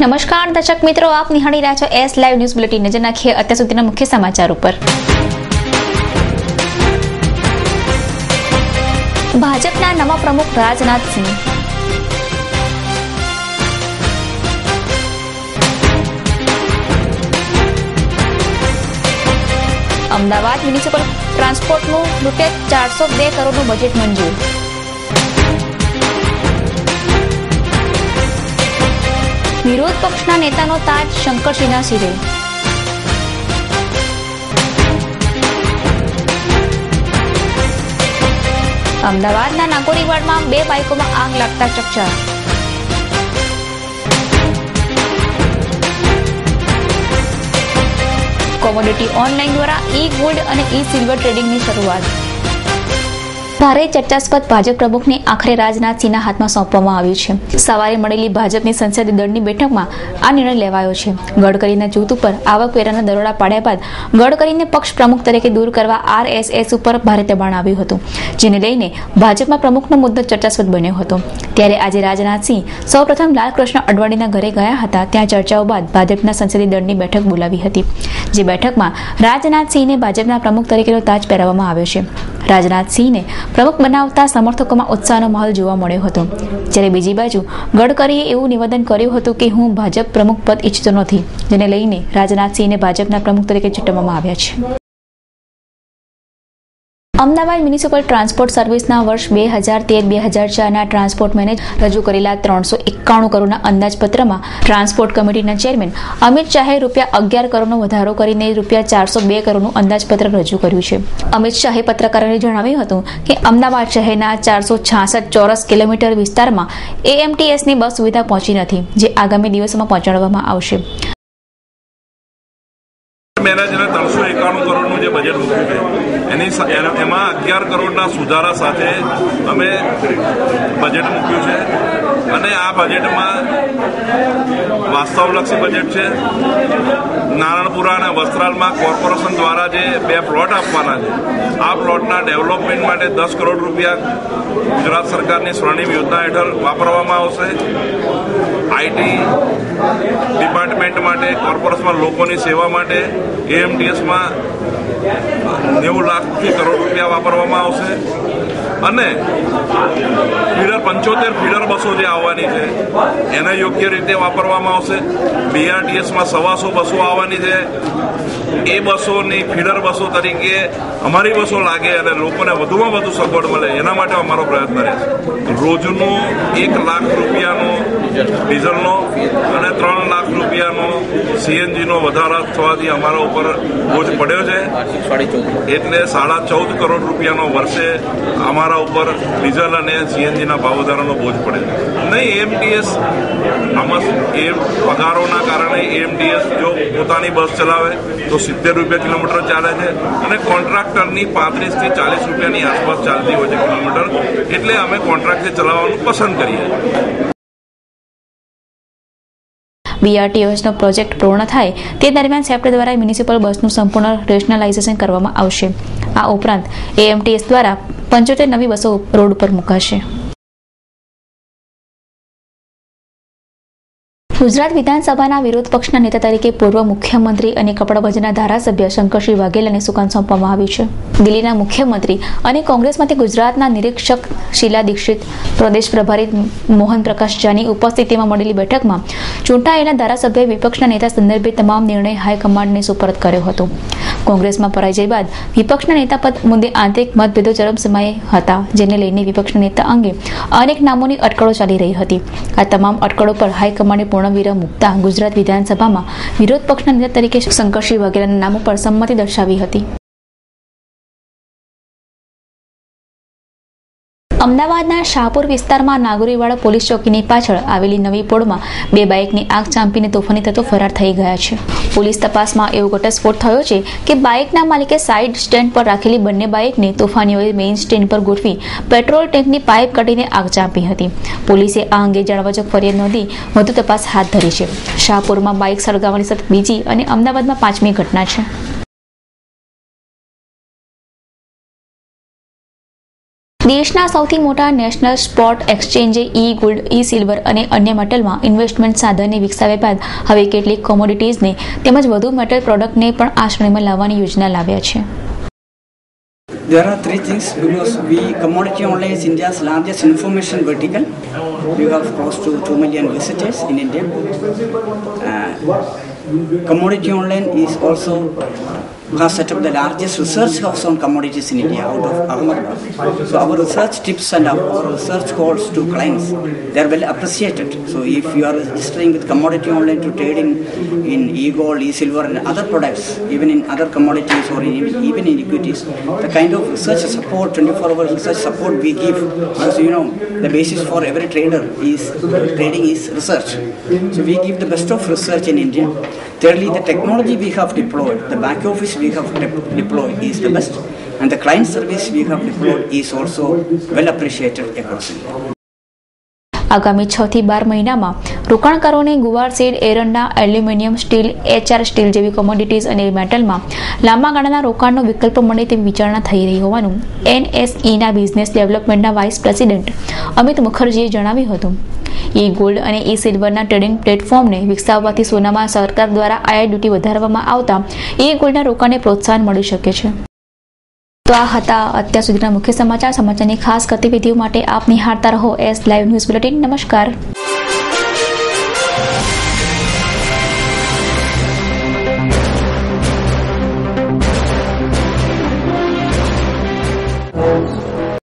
નમસ્કાર, દર્શક મિત્રો, આપ નિહાળી રહ્યા છો એસ લાઈવ ન્યૂઝ બુલેટિન નજર નાખીએ અત્યાર સુધીના મુખ્ય સમાચાર ઉપર. ભાજપના નવા પ્રમુખ રાજનાથસિંહ અમદાવાદ મ્યુનિસિપલ ટ્રાન્સપોર્ટનું રૂપિયા ચારસો બે કરોડનું બજેટ મંજૂર. વિરોધ પક્ષના નેતાનો તાજ શંકરસિંહના શિરે. અમદાવાદના નાગોરીવાડમાં બે બાઇકોમાં આગ લાગતા ચકચાર. કોમોડિટી ઓનલાઈન દ્વારા ઈ ગોલ્ડ અને ઈ સિલ્વર ટ્રેડિંગની શરૂઆત. ભારે ચર્ચાસ્પદ ભાજપ પ્રમુખને આખરે રાજનાથસિંહના હાથમાં સોંપવામાં આવ્યું છે. સવારે મળેલી ભાજપની સંસદીય દળની બેઠકમાં આ નિર્ણય લેવાયો છે. ગડકરીના જૂથ ઉપર આવકવેરાના દરોડા પાડ્યા બાદ ગડકરીને પક્ષ પ્રમુખ તરીકે દૂર કરવા આરએસએસ ઉપર ભારે દબાણ આવ્યું હતું, જેને લઈને ભાજપમાં પ્રમુખનો મુદ્દો ચર્ચાસ્પદ બન્યો હતો. ત્યારે આજે રાજનાથસિંહ સૌપ્રથમ લાલકૃષ્ણ અડવાણીના ઘરે ગયા હતા. ત્યાં ચર્ચાઓ બાદ ભાજપના સંસદીય દળની બેઠક બોલાવી હતી, જે બેઠકમાં રાજનાથસિંહને ભાજપના પ્રમુખ તરીકેનો તાજ પહેરાવવામાં આવ્યો છે. રાજનાથસિંહને પ્રમુખ બનાવતા સમર્થકોમાં ઉત્સાહનો માહોલ જોવા મળ્યો હતો. જ્યારે બીજી બાજુ ગડકરીએ એવું નિવેદન કર્યું હતું કે હું ભાજપ પ્રમુખ પદ ઈચ્છતો નથી, જેને લઈને રાજનાથસિંહને ભાજપના પ્રમુખ તરીકે ચૂંટવામાં આવ્યા છે. અમદાવાદ મ્યુનિસિપલ ટ્રાન્સપોર્ટ સર્વિસના વર્ષ બે હજાર તેર, બે હજાર ચારના ટ્રાન્સપોર્ટ મેનેજ રજૂ કરેલા ત્રણસો એકાણું કરોડના અંદાજપત્રમાં ટ્રાન્સપોર્ટ કમિટીના ચેરમેન અમિત શાહે રૂપિયા અગિયાર કરોડનો વધારો કરીને રૂપિયા ચારસો બે કરોડનું અંદાજપત્ર રજૂ કર્યું છે. અમિત શાહે પત્રકારોને જણાવ્યું હતું કે અમદાવાદ શહેરના ચારસો છાસઠ ચોરસ કિલોમીટર વિસ્તારમાં એએમટીએસની બસ સુવિધા પહોંચી નથી, જે આગામી દિવસોમાં પહોંચાડવામાં આવશે. મેનેજરે ત્રણસો એકાણું કરોડનું જે બજેટ મૂક્યું છે, એની એમાં અગિયાર કરોડના સુધારા સાથે અમે બજેટ મૂક્યું છે. અને આ બજેટમાં વાસ્તવલક્ષી બજેટ છે. નારણપુરા અને વસ્ત્રાલમાં કોર્પોરેશન દ્વારા જે બે પ્લોટ આપવાના છે. આ પ્લોટના ડેવલપમેન્ટ માટે દસ કરોડ રૂપિયા ગુજરાત સરકારની સ્વર્ણિમ યોજના હેઠળ વાપરવામાં આવશે. આઈટી ડિપાર્ટમેન્ટ માટે કોર્પોરેશનમાં લોકોની સેવા માટે એએમટીએસમાં નેવું લાખથી કરોડ રૂપિયા વાપરવામાં આવશે. અને ફીડર પંચોતેર ફીડર બસો જે આવવાની છે, એને યોગ્ય રીતે વાપરવામાં આવશે. બીઆરટીએસમાં સવાસો બસો આવવાની છે. એ બસોની ફીડર બસો તરીકે અમારી બસો લાગે અને લોકોને વધુમાં વધુ સગવડ મળે, એના માટે અમારો પ્રયત્ન રહેશે. રોજનો એક લાખ રૂપિયાનો ડીઝલનો અને ત્રણ લાખ રૂપિયાનો સીએનજીનો વધારા થવાથી અમારા ઉપર બોજ પડ્યો છે. એટલે સાડા ચૌદ કરોડ રૂપિયાનો વર્ષે અમારા ઉપર ડીઝલ અને સીએનજીના ભાવ વધારાનો બોજ પડે નહીં એમટીએસ આમાં એ પગારોના કારણે એમટીએસ જો પોતાની બસ ચલાવે તો સિત્તેર રૂપિયા કિલોમીટર ચાલે છે અને કોન્ટ્રાક્ટરની પાંત્રીસથી ચાલીસ રૂપિયાની આસપાસ ચાલતી હોય છે કિલોમીટર. એટલે અમે કોન્ટ્રાક્ટથી ચલાવવાનું પસંદ કરીએ. છીએ બીઆરટીએસનો પ્રોજેક્ટ પૂર્ણ થાય તે દરમિયાન સેપ્ટ દ્વારા મ્યુનિસિપલ બસનું સંપૂર્ણ રેશનલાઇઝેશન કરવામાં આવશે. આ ઉપરાંત એએમટીએસ દ્વારા પંચોતેર નવી બસો રોડ પર મુકાશે. ગુજરાત વિધાનસભાના વિરોધ પક્ષના નેતા તરીકે પૂર્વ મુખ્યમંત્રી અને કપડવંજના ધારાસભ્ય શંકરસિંહ વાઘેલાને સુકાન સોંપવામાં આવ્યું છે. દિલ્હીના મુખ્યમંત્રી અને કોંગ્રેસમાંથી ગુજરાતના નિરીક્ષક શીલા દીક્ષિત, પ્રદેશ પ્રભારી મોહન પ્રકાશ જાની ઉપસ્થિતિમાં મળેલી બેઠકમાં ચૂંટાયેલા ધારાસભ્ય વિપક્ષના નેતા સંદર્ભે તમામ નિર્ણય હાઈકમાન્ડને સુપરત કર્યો હતો. કોંગ્રેસમાં પરાજય બાદ વિપક્ષના નેતા પદ મુદ્દે આંતરિક મતભેદો ચરમસીમાએ હતા, જેને લઈને વિપક્ષના નેતા અંગે અનેક નામોની અટકળો ચાલી રહી હતી. આ તમામ અટકળો પર હાઈકમાન્ડે પૂર્ણ વિરામ મૂકતા ગુજરાત વિધાનસભામાં વિરોધ પક્ષના નેતા તરીકે શંકરસિંહ વગેરેના નામો પર સંમતિ દર્શાવી હતી. અમદાવાદના શાહપુર વિસ્તારમાં નાગોરીવાડા પોલીસ ચોકીની પાછળ આવેલી નવી પોળમાં બે બાઇકની આગ ચાંપીને તોફાની થતો ફરાર થઈ ગયા છે. પોલીસ તપાસમાં એવો ઘટસ્ફોટ થયો છે કે બાઇકના માલિકે સાઇડ સ્ટેન્ડ પર રાખેલી બંને બાઇકને તોફાનીઓએ મેઇન સ્ટેન્ડ પર ગોઠવી પેટ્રોલ ટેન્કની પાઇપ કાઢીને આગ ચાંપી હતી. પોલીસે આ અંગે જાણવાજોગ ફરિયાદ નોંધી વધુ તપાસ હાથ ધરી છે. શાહપુરમાં બાઇક સળગાવવાની સતત બીજી અને અમદાવાદમાં પાંચમી ઘટના છે. દેશના સૌથી મોટા નેશનલ સ્પોટ એક્સચેન્જે ઈ ગોલ્ડ ઈ સિલ્વર અને અન્ય મેટલમાં ઇન્વેસ્ટમેન્ટ સાધનને વિકસાવ્યા બાદ હવે કેટલીક કોમોડિટીઝને તેમજ વધુ મેટલ પ્રોડક્ટને પણ આ શ્રેણીમાં લાવવાની યોજના લાવ્યા છે There are three things because we commodity online is India's largest information vertical. We have close to 2 million visitors in India. Uh, commodity online is also has set up the largest research house on commodities in India out of Ahmedabad. So our research tips and our research calls to clients, they are well appreciated. So if you are registering with commodity online to trade in, in e-gold, e-silver and other products, even in other commodities or in, even in equities, the kind of research support, 24 hour research support we give, because you know, the basis for every trader is trading is research. So we give the best of research in India. Thirdly, the technology we have deployed, the back office we have deployed is the best, and the client service we have deployed is also well appreciated across India. આગામી છ થી બાર મહિનામાં રોકાણકારોને guar seed એરંડા aluminium steel HR steel જેવી commodities અને મેટલમાં લાંબા ગાળાના રોકાણનો વિકલ્પ મળે તેવી વિચારણા થઈ રહી હોવાનું એનએસઈના બિઝનેસ ડેવલપમેન્ટના વાઇસ પ્રેસિડેન્ટ અમિત મુખર્જીએ જણાવ્યું હતું ઈ ગોલ્ડ અને ઈ સિલ્વરના ટ્રેડિંગ પ્લેટફોર્મને વિકસાવવાથી સોનામાં સરકાર દ્વારા આઈઆઈ ડ્યુટી વધારવામાં આવતા ઈ ગોલ્ડના રોકાણને પ્રોત્સાહન મળી શકે છે. તો આ હતા અત્યાર સુધીના મુખ્ય સમાચાર. સમાચારની ખાસ ગતિવિધિઓ માટે આપ નિહાળતા રહો એસ લાઈવ ન્યૂઝ બુલેટિન. નમસ્કાર.